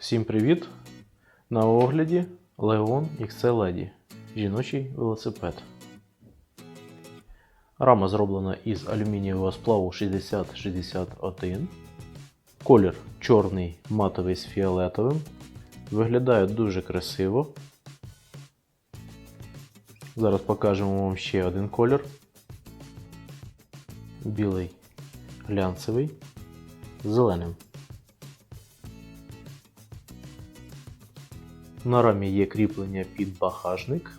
Всім привіт! На огляді Leon XC Lady жіночий велосипед. Рама зроблена із алюмінієвого сплаву 6061. Колір чорний матовий з фіолетовим. Виглядає дуже красиво. Зараз покажемо вам ще один колір. Білий глянцевий з зеленим. На рамі є кріплення під багажник.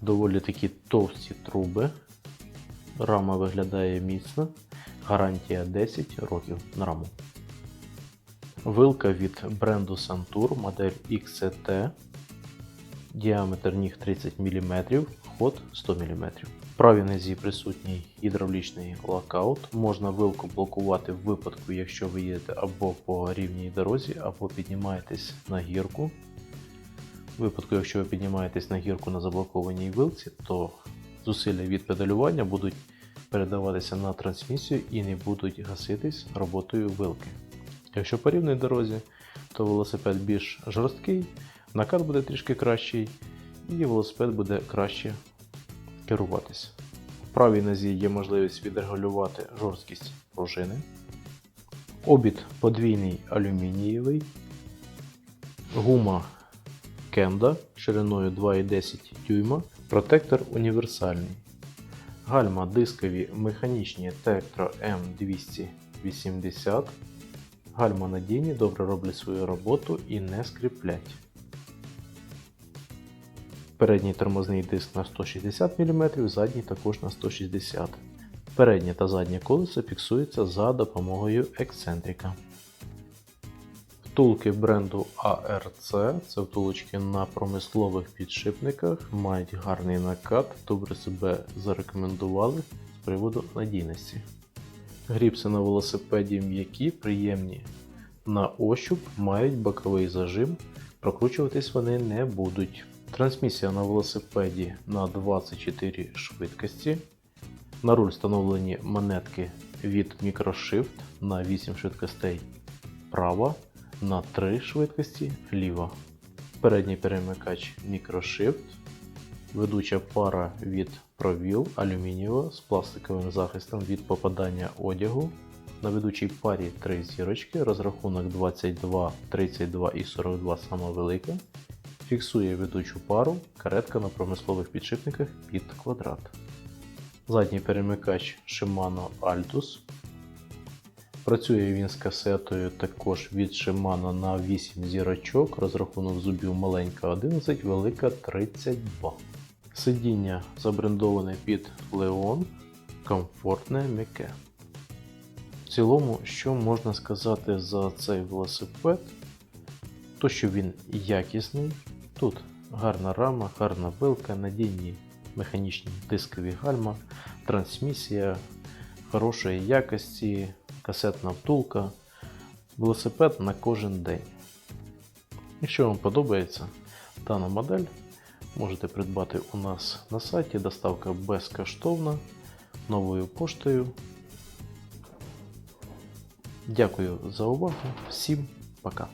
Доволі такі товсті труби. Рама виглядає міцно. Гарантія 10 років на раму. Вилка від бренду Santur, модель XCT. Діаметр ніг 30 мм, ход 100 мм. Правій нозі присутній гідравлічний локаут. Можна вилку блокувати в випадку, якщо ви їдете або по рівній дорозі, або піднімаєтесь на гірку. В випадку, якщо ви піднімаєтесь на гірку на заблокованій вилці, то зусилля від педалювання будуть передаватися на трансмісію і не будуть гаситись роботою вилки. Якщо по рівній дорозі, то велосипед більш жорсткий, накат буде трішки кращий, і велосипед буде краще керуватися. В правій нозі є можливість відрегулювати жорсткість пружини. Обід подвійний алюмінієвий. Гума Кенда шириною 2,10 дюйма. Протектор універсальний. Гальма дискові механічні Tektro M280. Гальма надійні, добре роблять свою роботу і не скріплять. Передній тормозний диск на 160 мм, задній також на 160 Переднє та заднє колесо фіксується за допомогою ексцентрика. Втулки бренду ARC, це втулочки на промислових підшипниках, мають гарний накат, добре себе зарекомендували з приводу надійності. Гріпси на велосипеді м'які, приємні на ощуп, мають боковий зажим, прокручуватись вони не будуть. Трансмісія на велосипеді на 24 швидкості. На руль встановлені монетки від Microshift на 8 швидкостей права, на 3 швидкості ліва. Передній перемикач Microshift. Ведуча пара від Provil алюмінієва з пластиковим захистом від попадання одягу. На ведучій парі 3 зірочки, розрахунок 22, 32 і 42 сама велика. Фіксує ведучу пару каретка на промислових підшипниках під квадрат. Задній перемикач Shimano Altus. Працює він з касетою також від Shimano на 8 зірочок, розрахунок зубів маленька 11, велика 32. Сидіння забрендоване під Leon, комфортне м'яке. В цілому, що можна сказати за цей велосипед, то що він якісний. Тут гарна рама, гарна вилка, надійні механічні дискові гальма, трансмісія хорошої якості, касетна втулка, велосипед на кожен день. Якщо вам подобається дана модель, можете придбати у нас на сайті. Доставка безкоштовна новою поштою. Дякую за увагу. Всім пока.